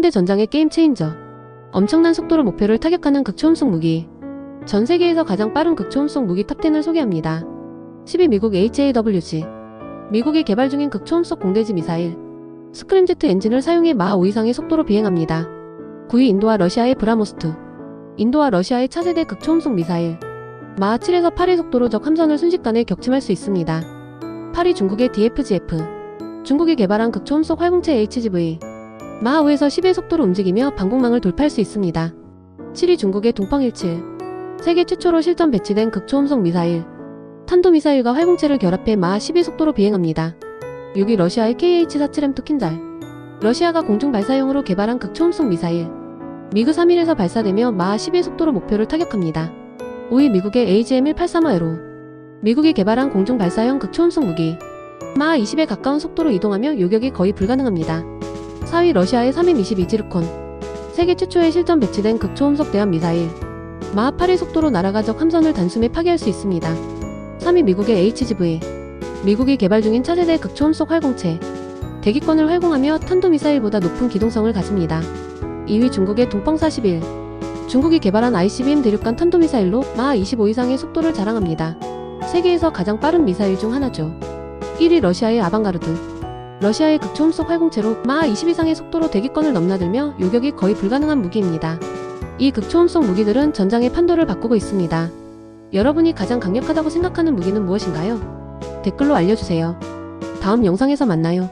현대 전장의 게임 체인저. 엄청난 속도로 목표를 타격하는 극초음속 무기. 전 세계에서 가장 빠른 극초음속 무기 탑10을 소개합니다. 10위 미국 HAWG. 미국이 개발 중인 극초음속 공대지 미사일. 스크림제트 엔진을 사용해 마하 5 이상의 속도로 비행합니다. 9위 인도와 러시아의 브라모스트. 인도와 러시아의 차세대 극초음속 미사일. 마하 7에서 8의 속도로 적 함선을 순식간에 격침할 수 있습니다. 8위 중국의 DFGF. 중국이 개발한 극초음속 활공체 HGV. 마하 5에서 10의 속도로 움직이며 방공망을 돌파할 수 있습니다. 7위 중국의 동펑17. 세계 최초로 실전 배치된 극초음속 미사일. 탄도미사일과 활공체를 결합해 마하 10의 속도로 비행합니다. 6위 러시아의 KH-47M 토킨잘. 러시아가 공중 발사용으로 개발한 극초음속 미사일. 미그 3일에서 발사되며 마하 10의 속도로 목표를 타격합니다. 5위 미국의 AGM-183에로. 미국이 개발한 공중 발사형 극초음속 무기. 마하 20에 가까운 속도로 이동하며 요격이 거의 불가능합니다. 4위 러시아의 3M22 지르콘. 세계 최초의 실전 배치된 극초음속 대함 미사일. 마하 8의 속도로 날아가 적 함선을 단숨에 파괴할 수 있습니다. 3위 미국의 HGV. 미국이 개발 중인 차세대 극초음속 활공체. 대기권을 활공하며 탄도미사일보다 높은 기동성을 가집니다. 2위 중국의 동펑 41. 중국이 개발한 ICBM 대륙간 탄도미사일로 마하 25 이상의 속도를 자랑합니다. 세계에서 가장 빠른 미사일 중 하나죠. 1위 러시아의 아방가르드. 러시아의 극초음속 활공체로 마하 20 이상의 속도로 대기권을 넘나들며 요격이 거의 불가능한 무기입니다. 이 극초음속 무기들은 전장의 판도를 바꾸고 있습니다. 여러분이 가장 강력하다고 생각하는 무기는 무엇인가요? 댓글로 알려주세요. 다음 영상에서 만나요.